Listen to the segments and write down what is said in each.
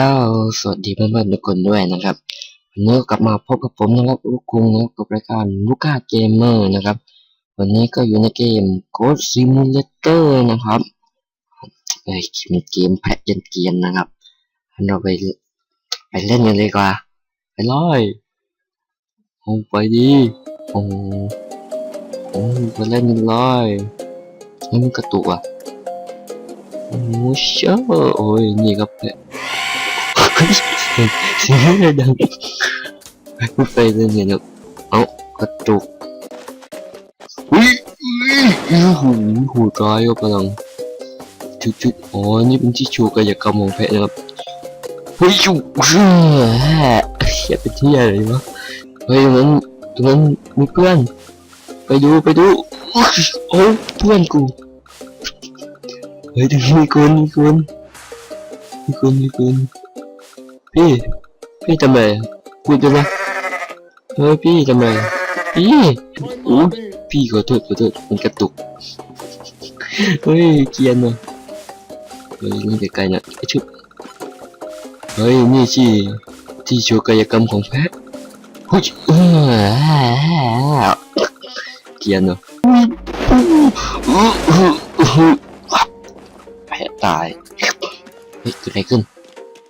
แล้วสวัสดีเพื่อนๆทุกคนด้วยนะครับวันนี้กลับมาพบกับผมนะครับลูกคุงนะครับกับรายการลูก้าเกมเมอร์นะครับ วันนี้ก็อยู่ในเกม Ghost Simulator นะครับเอ้ยเป็นเกมแพะยันเกียนนะครับเราไปไปเล่นกันเลยดีกว่า ไปเลยโอ้ไปดีโอ้โอ้ไปเล่นกันเลยนี่มันกระตุกอะโอ้เชื่อโอ้ยนี่ครับแพะ เสียงดังไปเลยเนี่ยเนะเอากระตุกอุ้ยอุ้ยหูหูร้ายก็กำลังจุดจุดๆอ๋อ นี่เป็นที่ชูกายกรรมของแพะนะครับเฮ้ยชูเฮ้ยเสียเป็นที่อะไรวะเฮ้ยตรงนั้นตรงนั้นมีเพื่อน ไปดูไปดูโอ้เพื่อนกูเฮ้ยตรงนี้มีคนมีคนมีคนมีคน พี่ พี่ทำไมพูดได้ไหมเฮ้ยพี่ทำไมพี่อู้พี่ขอโทษขอโทษมันกระตุกเฮ้ยเกรียนว่ะเฮ้ยนี่ไกลๆนะไอ้ชุบเฮ้ยนี่ที่ที่โชว์กายกรรมของแพะเฮ้ยเออเกรียนว่ะแพะตายเฮ้ยเกิดอะไรขึ้น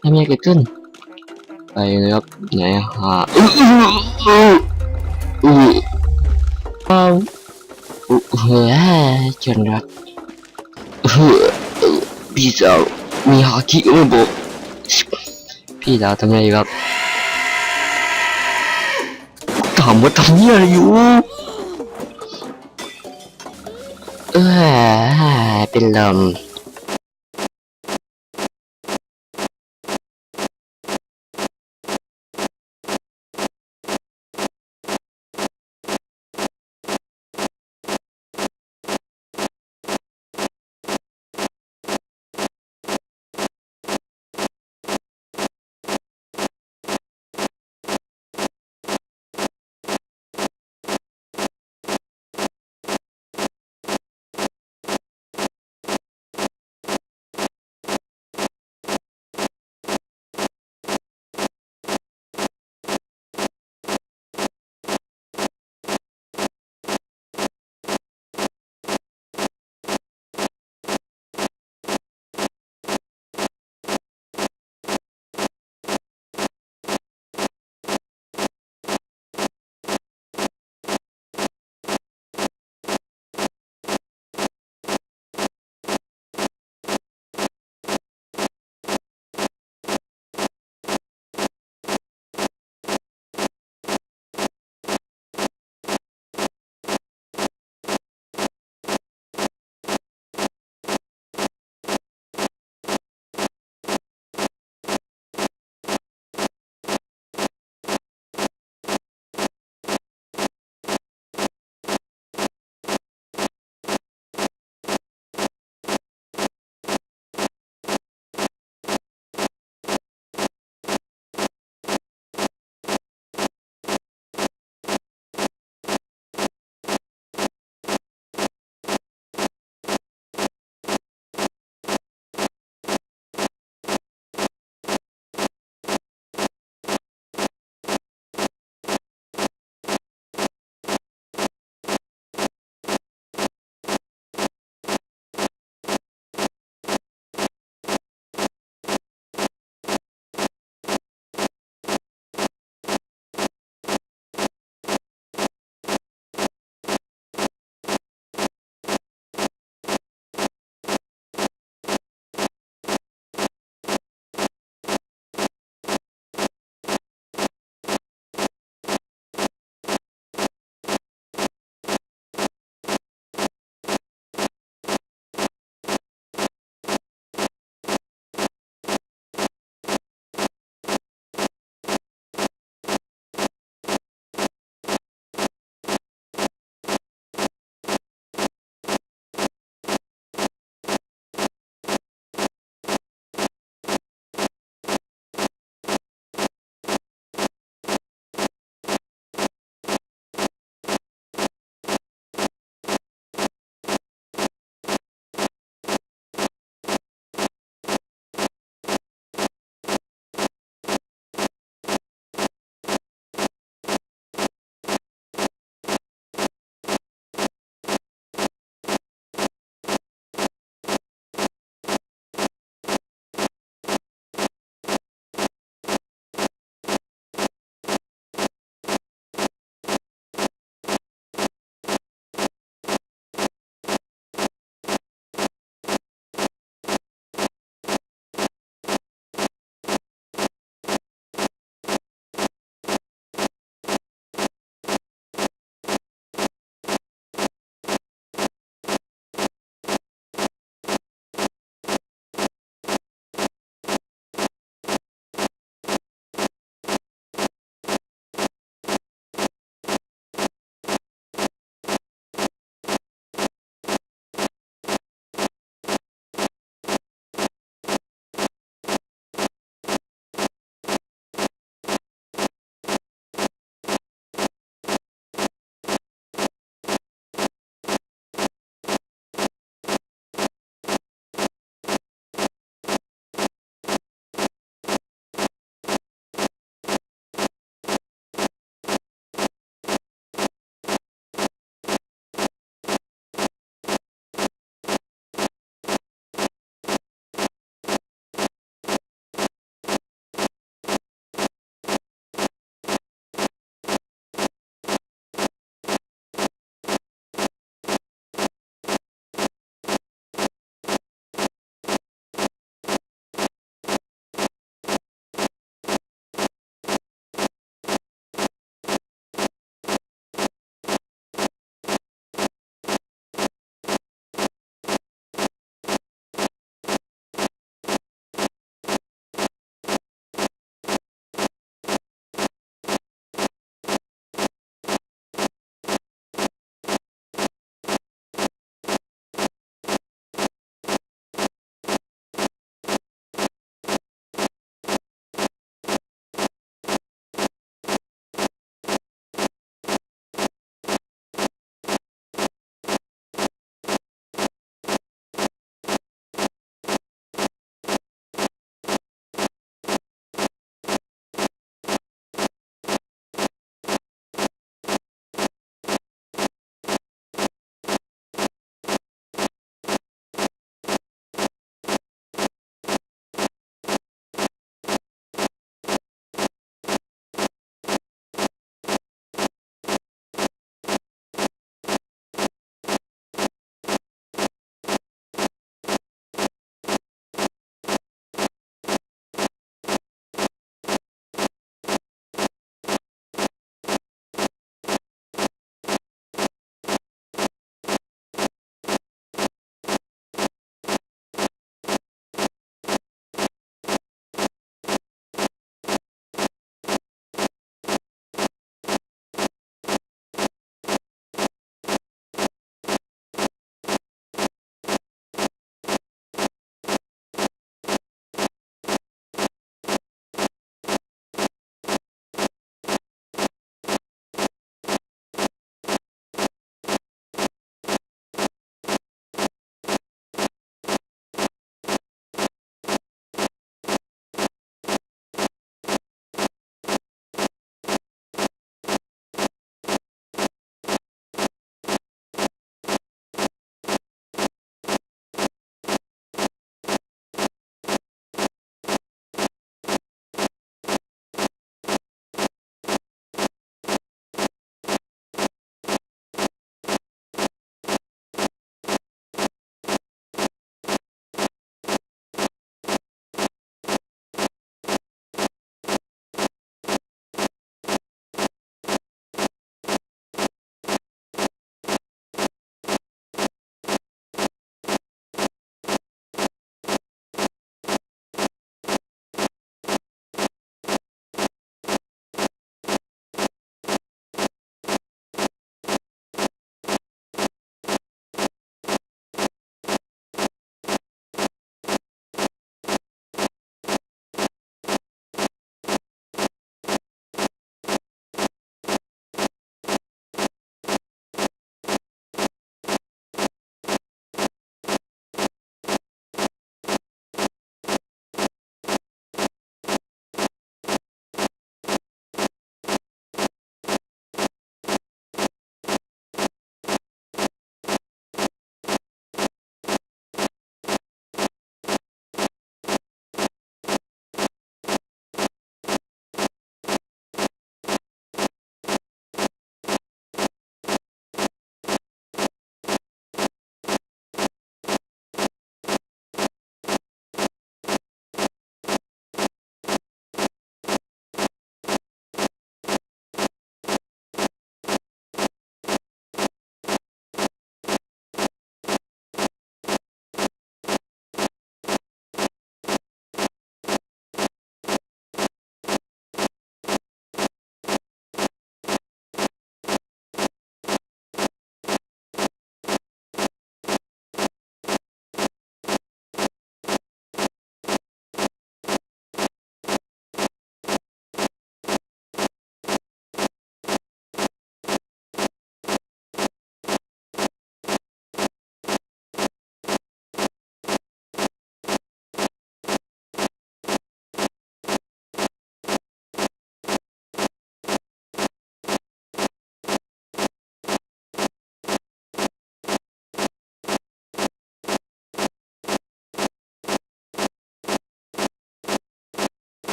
ไม่มีอะไรเกิดขึ้น ไปเลยครับไหนอะฮะอื้ออื้ออื้ออื้อเอาอื้อเฮ้ยฉันรักเฮ้ยพี่สาวมีฮาคิไม่บอกพี่สาวทำไงครับถามว่าทำเนี่ยอะไรอยู่เออเป็นลม